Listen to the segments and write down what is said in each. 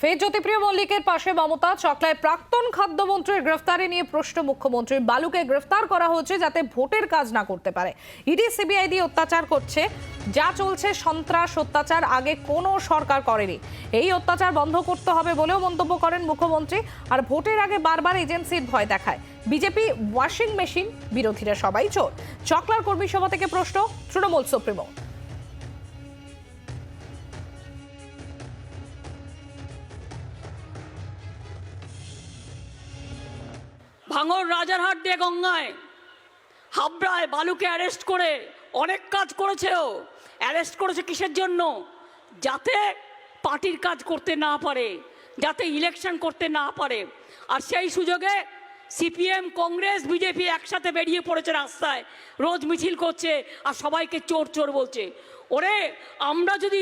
ফের জ্যোতিপ্রিয় মল্লিকের পাশে মমতা, চকলায় প্রাক্তন খাদ্যমন্ত্রীর গ্রেফতারি নিয়ে প্রশ্ন মুখ্যমন্ত্রী। বালুকে গ্রেফতার করা হয়েছে যাতে ভোটের কাজ না করতে পারে। ইডি, সিবিআই দিয়ে অত্যাচার করছে। যা চলছে সন্ত্রাস অত্যাচার আগে কোনো সরকার করেনি। এই অত্যাচার বন্ধ করতে হবে বলেও মন্তব্য করেন মুখ্যমন্ত্রী। আর ভোটের আগে বারবার এজেন্সির ভয় দেখায়। বিজেপি ওয়াশিং মেশিন, বিরোধীরা সবাই চোর। চকলার কর্মী সভা থেকে প্রশ্ন, তৃণমূল সুপ্রিমো। ভাঙর রাজারহাট দিয়ে গঙ্গায়। হাবড়ায় বালুকে অ্যারেস্ট করে অনেক কাজ করেছে ও অ্যারেস্ট করেছে কিসের জন্য? যাতে পার্টির কাজ করতে না পারে, যাতে ইলেকশন করতে না পারে। আর সেই সুযোগে সিপিএম কংগ্রেস বিজেপি একসাথে বেরিয়ে পড়েছে রাস্তায়। রোজ মিছিল করছে আর সবাইকে চোর চোর বলছে। ওরে, আমরা যদি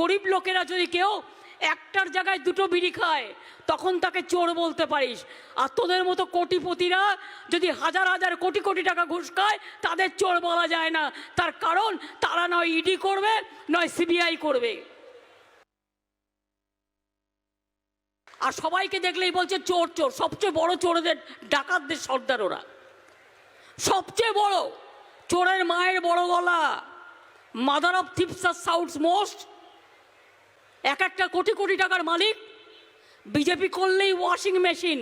গরিব লোকেরা যদি কেউ একটার জায়গায় দুটো বিড়ি খায়, তখন তাকে চোর বলতে পারিস। আর তোদের মতো কোটিপতিরা যদি হাজার হাজার কোটি কোটি টাকা ঘুষ খায়, তাদের চোর বলা যায় না। তার কারণ, তারা নয় ইডি করবে নয় সিবিআই করবে। আর সবাইকে দেখলেই বলছে, চোর চোর। সবচেয়ে বড় চোরদের, ডাকাতদের সর্দার ওরা। সবচেয়ে বড়, চোরের মায়ের বড় গলা। মাদার অফ থিপস আর মোস্ট এক একটা কোটি কোটি টাকার মালিক। বিজেপি করলেই ওয়াশিং মেশিন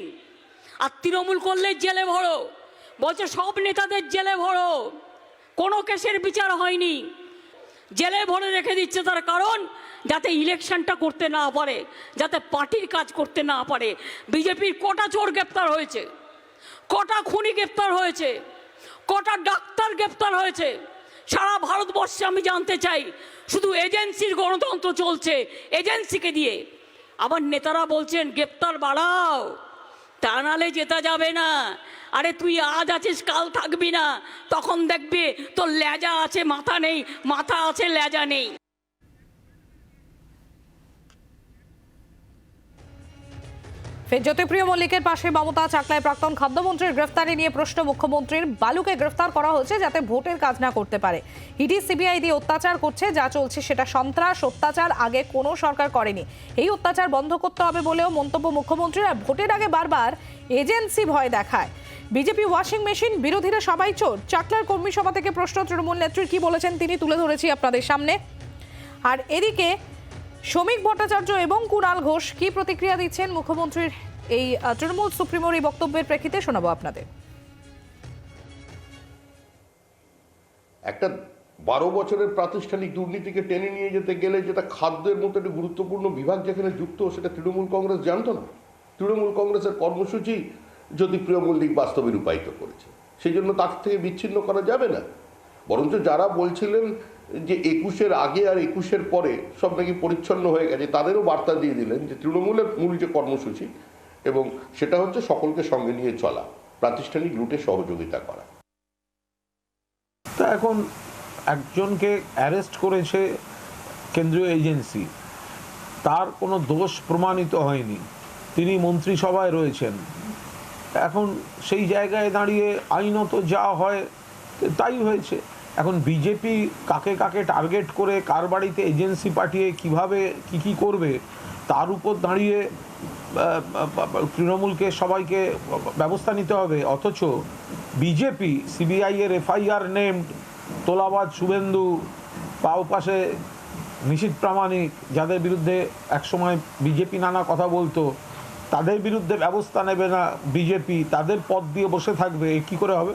আর তৃণমূল করলেই জেলে ভরো। বলছে, সব নেতাদের জেলে ভরো। কোনো কেসের বিচার হয়নি। জেলে ভরে রেখে দিচ্ছে তার কারণ, যাতে ইলেকশনটা করতে না পারে, যাতে পার্টির কাজ করতে না পারে। বিজেপির কটা চোর গ্রেপ্তার হয়েছে? কটা খুনি গ্রেপ্তার হয়েছে? কটা ডাক্তার গ্রেপ্তার হয়েছে? সারা ভারতবর্ষে আমি জানতে চাই, শুধু এজেন্সির গণতন্ত্র চলছে, এজেন্সিকে দিয়ে। আবার নেতারা বলছেন, গ্রেপ্তার বাড়াও, তা নালে যেতে যাবে না। আরে তুই আজ আছিস, কাল থাকবি না। তখন দেখবে তোর লেজা আছে, মাথা নেই, মাথা আছে লেজা নেই। ফের জ্যোতিপ্রিয় মল্লিকের পাশে মমতা চাকলায় প্রাক্তন খাদ্যমন্ত্রীর গ্রেফতারি নিয়ে প্রশ্ন, মুখ্যমন্ত্রীর বালুকে গ্রেফতার করা হয়েছে যাতে ভোটের কাজ না করতে পারে। ইডি, সিবিআই দিয়ে অত্যাচার করছে, যা চলছে সেটা সন্ত্রাস, অত্যাচার আগে কোনো সরকার করেনি। এই অত্যাচার বন্ধ করতে হবে বলেও মন্তব্য মুখ্যমন্ত্রীর ভোটের আগে বারবার এজেন্সি ভয় দেখায়। বিজেপি ওয়াশিং মেশিন, বিরোধীরা সবাই চোর। চাকলার কর্মী সভা থেকে প্রশ্ন, তৃণমূল নেত্রীর কি বলেছেন তিনি তুলে ধরেছি আপনাদের সামনে। আর এদিকে শ্রমিক ভট্টাচার্য এবং কুণাল ঘোষ কি প্রতিক্রিয়া দিচ্ছেন মুখ্যমন্ত্রীর এই তৃণমূল সুপ্রিমোর এই বক্তব্যের প্রেক্ষিতে শোনাবো আপনাদের। একটা বারো বছরের প্রাতিষ্ঠানিক দুর্নীতিকে টেনে নিয়ে যেতে গেলে যেটা খাদ্যের মতো একটি গুরুত্বপূর্ণ বিভাগ যেখানে যুক্ত, সেটা তৃণমূল কংগ্রেস জানতো না। তৃণমূল কংগ্রেসের কর্মসূচি যদি প্রিয় মল্লিক বাস্তবে রূপায়িত করেছে, সেই জন্য তার থেকে বিচ্ছিন্ন করা যাবে না। বরঞ্চ যারা বলছিলেন যে একুশের আগে আর একুশের পরে সব নাকি পরিচ্ছন্ন হয়ে গেছে, তাদেরও বার্তা দিয়ে দিলেন যে তৃণমূলের মূল যে কর্মসূচি এবং সেটা হচ্ছে সকলকে সঙ্গে নিয়ে চলা, প্রাতিষ্ঠানিক রুটে সহযোগিতা করা। তা এখন একজনকে অ্যারেস্ট করেছে কেন্দ্রীয় এজেন্সি, তার কোনো দোষ প্রমাণিত হয়নি, তিনি মন্ত্রিসভায় রয়েছেন। এখন সেই জায়গায় দাঁড়িয়ে আইনত যা হয় তাই হয়েছে। এখন বিজেপি কাকে কাকে টার্গেট করে, কার বাড়িতে এজেন্সি পাঠিয়ে, কীভাবে, কি কি করবে, তার উপর দাঁড়িয়ে তৃণমূলকে সবাইকে ব্যবস্থা নিতে হবে। অথচ বিজেপি সিবিআই এর এফআইআর নেমড তোলাবাদ শুভেন্দু, পাও পাশে নিশীত প্রামাণিক, যাদের বিরুদ্ধে একসময় বিজেপি নানা কথা বলতো, তাদের বিরুদ্ধে ব্যবস্থা নেবে না বিজেপি, তাদের পদ দিয়ে বসে থাকবে কি করে হবে?